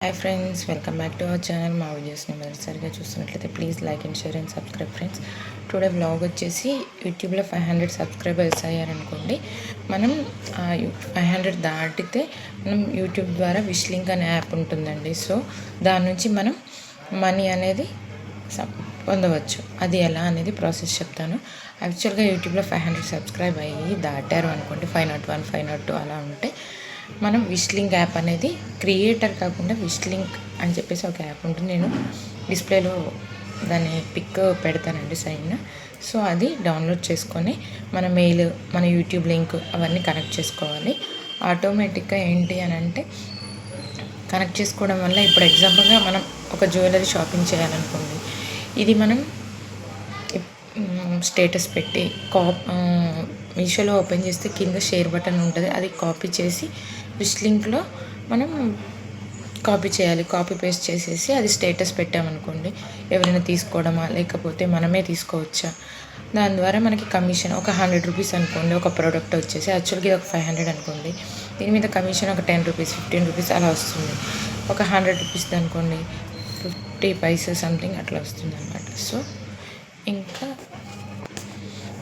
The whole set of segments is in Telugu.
Hi friends welcome back to our channel మా వీడియోస్ని మొదటిసారిగా చూస్తున్నట్లయితే please like and share and subscribe friends today blog వచ్చేసి యూట్యూబ్లో ఫైవ్ హండ్రెడ్ సబ్స్క్రైబర్స్ అయ్యారనుకోండి. మనం ఫైవ్ హండ్రెడ్ దాటితే మనం యూట్యూబ్ ద్వారా విష్ లింక్ అనే యాప్ ఉంటుందండి. సో దాని నుంచి మనం మనీ అనేది పొందవచ్చు. అది ఎలా అనేది ప్రాసెస్ చెప్తాను. యాక్చువల్గా యూట్యూబ్లో ఫైవ్ హండ్రెడ్ సబ్స్క్రైబ్ అయ్యి దాటారు అనుకోండి five not one five not two అలా ఉంటే మనం విష్లింక్ యాప్ అనేది క్రియేటర్ కాకుండా విష్లింక్ అని చెప్పేసి ఒక యాప్ ఉంటుంది. నేను డిస్ప్లేలో దాని పిక్ పెడతానండి సైన్. సో అది డౌన్లోడ్ చేసుకొని మన మెయిల్ మన యూట్యూబ్ లింక్ అవన్నీ కనెక్ట్ చేసుకోవాలి. ఆటోమేటిక్గా ఏంటి అని అంటే కనెక్ట్ చేసుకోవడం వల్ల ఇప్పుడు ఎగ్జాంపుల్గా మనం ఒక జ్యువెలరీ షాపింగ్ చేయాలనుకోండి. ఇది మనం స్టేటస్ పెట్టి కాప్ మీషోలో ఓపెన్ చేస్తే కింద షేర్ బటన్ ఉంటుంది. అది కాపీ చేసి విష్ లింక్లో మనం కాపీ చేయాలి. కాపీ పేస్ట్ చేసేసి అది స్టేటస్ పెట్టామనుకోండి. ఎవరైనా తీసుకోవడమా? లేకపోతే మనమే తీసుకోవచ్చా? దాని ద్వారా మనకి కమిషన్ ఒక హండ్రెడ్ రూపీస్ అనుకోండి. ఒక ప్రోడక్ట్ వచ్చేసి యాక్చువల్గా ఇది ఒక ఫైవ్ హండ్రెడ్ అనుకోండి. దీని మీద కమిషన్ ఒక టెన్ రూపీస్ ఫిఫ్టీన్ రూపీస్ అలా వస్తుంది. ఒక హండ్రెడ్ రూపీస్ అనుకోండి. ఫిఫ్టీ పైసా సంథింగ్ అట్లా వస్తుంది అనమాట సో ఇంకా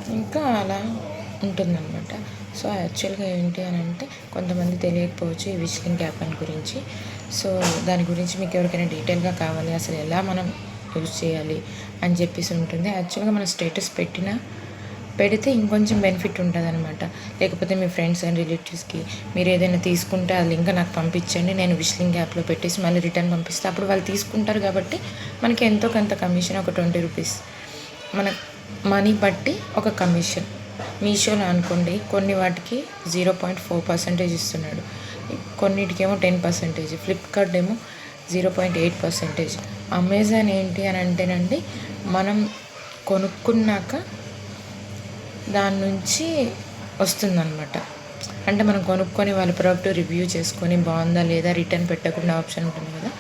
ఇంకా అలా ఉంటుందన్నమాట. సో యాక్చువల్గా ఏంటి అని అంటే కొంతమంది తెలియకపోవచ్చు ఈ విజిటింగ్ యాప్ అని గురించి. సో దాని గురించి మీకు ఎవరికైనా డీటెయిల్గా కావాలి అసలు ఎలా మనం యూజ్ చేయాలి అని చెప్పేసి ఉంటుంది. యాక్చువల్గా మన స్టేటస్ పెట్టిన పెడితే ఇంకొంచెం బెనిఫిట్ ఉంటుంది అనమాట లేకపోతే మీ ఫ్రెండ్స్ అండ్ రిలేటివ్స్కి మీరు ఏదైనా తీసుకుంటే ఆ లింక్ నాకు పంపించండి నేను విష్లింగ్ యాప్లో పెట్టేసి మళ్ళీ రిటర్న్ పంపిస్తే. అప్పుడు వాళ్ళు తీసుకుంటారు కాబట్టి మనకి ఎంతో కొంత కమిషన్ ఒక ట్వంటీ రూపీస్ మన మనీ బట్టి ఒక కమిషన్. మీషోలో అనుకోండి కొన్ని వాటికి జీరో పాయింట్ ఫోర్ పర్సెంటేజ్ ఇస్తున్నాడు. కొన్నిటికేమో టెన్ పర్సెంటేజ్ ఫ్లిప్కార్ట్ ఏమో zero point eight percentage. Amazon ఏంటి అని అంటేనండి మనం కొనుక్కున్నాక దాని నుంచి వస్తుందన్నమాట. అంటే మనం కొనుక్కొని వాళ్ళ ప్రోడక్ట్ రివ్యూ చేసుకొని బాగుందా లేదా రిటర్న్ పెట్టకుండా ఆప్షన్ ఉంటుంది కదా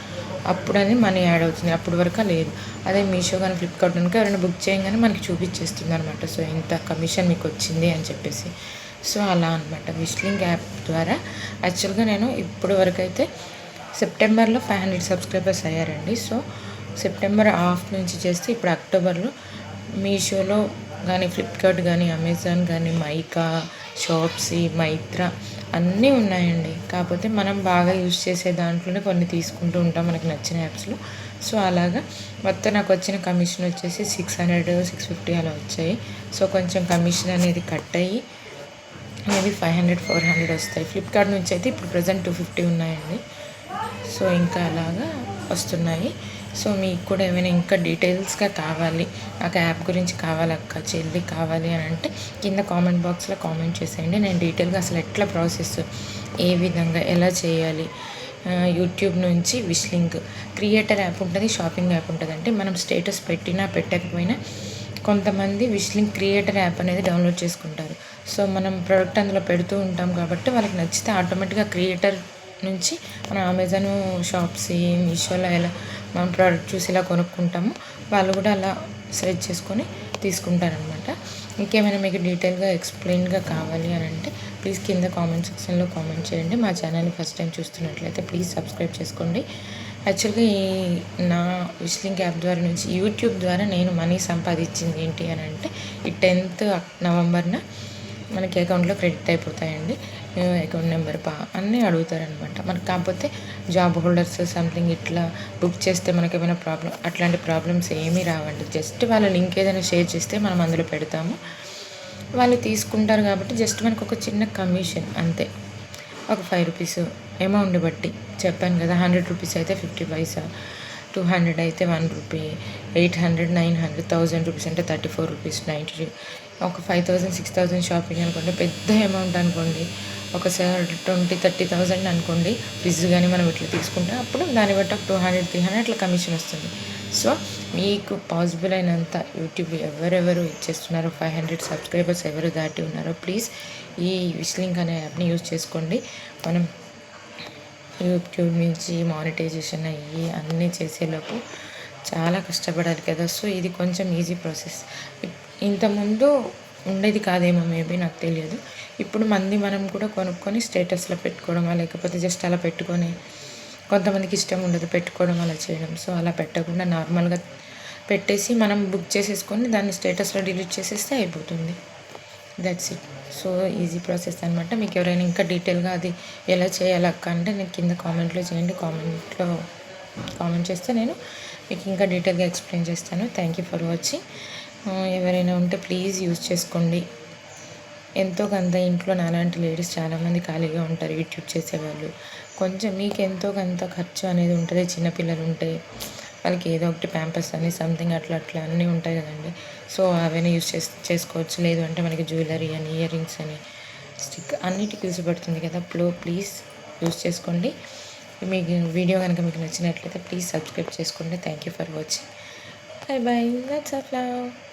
అప్పుడు అది మనీ యాడ్ అవుతుంది. అప్పటి వరకు లేదు. అదే మీషో కానీ ఫ్లిప్కార్ట్ కనుక ఎవరైనా బుక్ చేయగానే మనకి చూపించేస్తుంది అనమాట సో ఇంత కమిషన్ మీకు వచ్చింది అని చెప్పేసి. సో అలా అనమాట విష్లింగ్ యాప్ ద్వారా యాక్చువల్గా నేను ఇప్పటి వరకు అయితే సెప్టెంబర్లో ఫైవ్ హండ్రెడ్ సబ్స్క్రైబర్స్ అయ్యారండి. సో సెప్టెంబర్ హాఫ్ నుంచి చేస్తే ఇప్పుడు అక్టోబర్లో మీషోలో కానీ ఫ్లిప్కార్ట్ కానీ అమెజాన్ కానీ మైకా షాప్సీ మైత్రా అన్నీ ఉన్నాయండి. కాకపోతే మనం బాగా యూజ్ చేసే దాంట్లోనే కొన్ని తీసుకుంటూ ఉంటాం మనకి నచ్చిన యాప్స్లో సో అలాగా. మొత్తం నాకు వచ్చిన కమిషన్ వచ్చేసి సిక్స్ హండ్రెడ్ సిక్స్ ఫిఫ్టీ అలా వచ్చాయి. సో కొంచెం కమిషన్ అనేది కట్ అయ్యి maybe five hundred four hundred వస్తాయి. ఫ్లిప్కార్ట్ నుంచి అయితే ఇప్పుడు ప్రజెంట్ టూ ఫిఫ్టీ ఉన్నాయండి. సో ఇంకా అలాగా వస్తున్నాయి. సో మీకు కూడా ఏమైనా ఇంకా డీటెయిల్స్గా కావాలి నాకు యాప్ గురించి కావాలి అక్క చెల్లి కావాలి అని అంటే కింద కామెంట్ బాక్స్లో కామెంట్ చేసేయండి. నేను డీటెయిల్గా అసలు ఎట్లా ప్రాసెస్ ఏ విధంగా ఎలా చేయాలి యూట్యూబ్ నుంచి విష్ లింక్ క్రియేటర్ యాప్ ఉంటుంది షాపింగ్ యాప్ ఉంటుంది. అంటే మనం స్టేటస్ పెట్టినా పెట్టకపోయినా కొంతమంది విష్ లింక్ క్రియేటర్ యాప్ అనేది డౌన్లోడ్ చేసుకుంటారు. సో మనం ప్రోడక్ట్ అందులో పెడుతూ ఉంటాం కాబట్టి వాళ్ళకి నచ్చితే ఆటోమేటిక్గా క్రియేటర్ నుంచి మన అమెజాన్ షాప్స్ మీషోలో ఎలా మనం ప్రోడక్ట్ చూసి ఇలా కొనుక్కుంటాము వాళ్ళు కూడా అలా సెలెక్ట్ చేసుకొని తీసుకుంటారనమాట ఇంకేమైనా మీకు డీటెయిల్గా ఎక్స్ప్లెయిన్గా కావాలి అని అంటే ప్లీజ్ కింద కామెంట్ సెక్షన్లో కామెంట్ చేయండి. మా ఛానల్ని ఫస్ట్ టైం చూస్తున్నట్లయితే ప్లీజ్ సబ్స్క్రైబ్ చేసుకోండి. యాక్చువల్గా ఈ నా విష్లింక్ యాప్ ద్వారా నుంచి యూట్యూబ్ ద్వారా నేను మనీ సంపాదించింది ఏంటి అని అంటే ఈ టెన్త్ నవంబర్న మనకి అకౌంట్లో క్రెడిట్ అయిపోతాయండి. అకౌంట్ నెంబర్ పా అన్నీ అడుగుతారనమాట. మనకు కాకపోతే జాబ్ హోల్డర్స్ సంథింగ్ ఇట్లా బుక్ చేస్తే మనకి ఏమైనా ప్రాబ్లం అట్లాంటి ప్రాబ్లమ్స్ ఏమీ రావండి. జస్ట్ వాళ్ళ లింక్ ఏదైనా షేర్ చేస్తే మనం అందులో పెడతాము. వాళ్ళు తీసుకుంటారు కాబట్టి జస్ట్ మనకు ఒక చిన్న కమిషన్ అంతే. ఒక ఫైవ్ రూపీస్ అమౌంట్ బట్టి చెప్పాను కదా హండ్రెడ్ రూపీస్ అయితే ఫిఫ్టీ పైసా టూ హండ్రెడ్ అయితే one rupee eight hundred nine hundred thousand rupees అంటే థర్టీ ఫోర్ రూపీస్ నైంటీ ఒక five thousand six thousand shopping అనుకోండి పెద్ద అమౌంట్ అనుకోండి. ఒకసారి ట్వంటీ థర్టీ థౌజండ్ అనుకోండి. ఫ్రిడ్జ్ కానీ మనం ఇట్లా తీసుకుంటే అప్పుడు దాన్ని బట్టి ఒక టూ హండ్రెడ్ త్రీ హండ్రెడ్ అట్లా కమిషన్ వస్తుంది. సో మీకు పాసిబుల్ అయినంత యూట్యూబ్ ఎవరెవరు ఇచ్చేస్తున్నారో ఫైవ్ హండ్రెడ్ సబ్స్క్రైబర్స్ ఎవరు దాటి ఉన్నారో ప్లీజ్ ఈ విష్లింక్ అనే యాప్ని యూజ్ చేసుకోండి. మనం యూట్యూబ్ నుంచి మానిటైజేషన్ అయ్యి అన్నీ చేసేలోపు చాలా కష్టపడాలి కదా. సో ఇది కొంచెం ఈజీ ప్రాసెస్ ఇంతకుముందు ఉండేది కాదేమో మేబీ నాకు తెలియదు. ఇప్పుడు మంది మనం కూడా కొనుక్కొని స్టేటస్లో పెట్టుకోవడమా లేకపోతే జస్ట్ అలా పెట్టుకొని కొంతమందికి ఇష్టం ఉండదు పెట్టుకోవడం అలా చేయడం. సో అలా పెట్టకుండా నార్మల్గా పెట్టేసి మనం బుక్ చేసేసుకొని దాన్ని స్టేటస్లో డిలీట్ చేసేస్తే అయిపోతుంది. That's it so easy process అనమాట మీకు ఎవరైనా ఇంకా డీటెయిల్గా అది ఎలా చేయాలక్క అంటే నేను కింద కామెంట్లో చేయండి. కామెంట్లో కామెంట్ చేస్తే నేను మీకు ఇంకా డీటెయిల్గా ఎక్స్ప్లెయిన్ చేస్తాను. థ్యాంక్ యూ ఫర్ వాచింగ్ ఎవరైనా ఉంటే ప్లీజ్ యూజ్ చేసుకోండి. ఎంతో కొంత ఇంట్లో నాలాంటి లేడీస్ చాలామంది ఖాళీగా ఉంటారు యూట్యూబ్ చేసేవాళ్ళు. కొంచెం మీకు ఎంతో కొంత ఖర్చు అనేది ఉంటుంది చిన్నపిల్లలు ఉంటే. వాళ్ళకి ఏదో ఒకటి ప్యాంపర్స్ అని సంథింగ్ అట్లా అట్లా అన్నీ ఉంటాయి కదండి. సో అవన్నీ యూజ్ చేస్ చేసుకోవచ్చు. లేదు అంటే మనకి జ్యువెలరీ అని ఇయర్ రింగ్స్ అని స్టిక్ అన్నిటికి యూస్ పడుతుంది కదా. ప్లో ప్లీజ్ యూజ్ చేసుకోండి. మీకు వీడియో కనుక మీకు నచ్చినట్లయితే ప్లీజ్ సబ్స్క్రైబ్ చేసుకోండి thank you for watching. Bye bye that's of love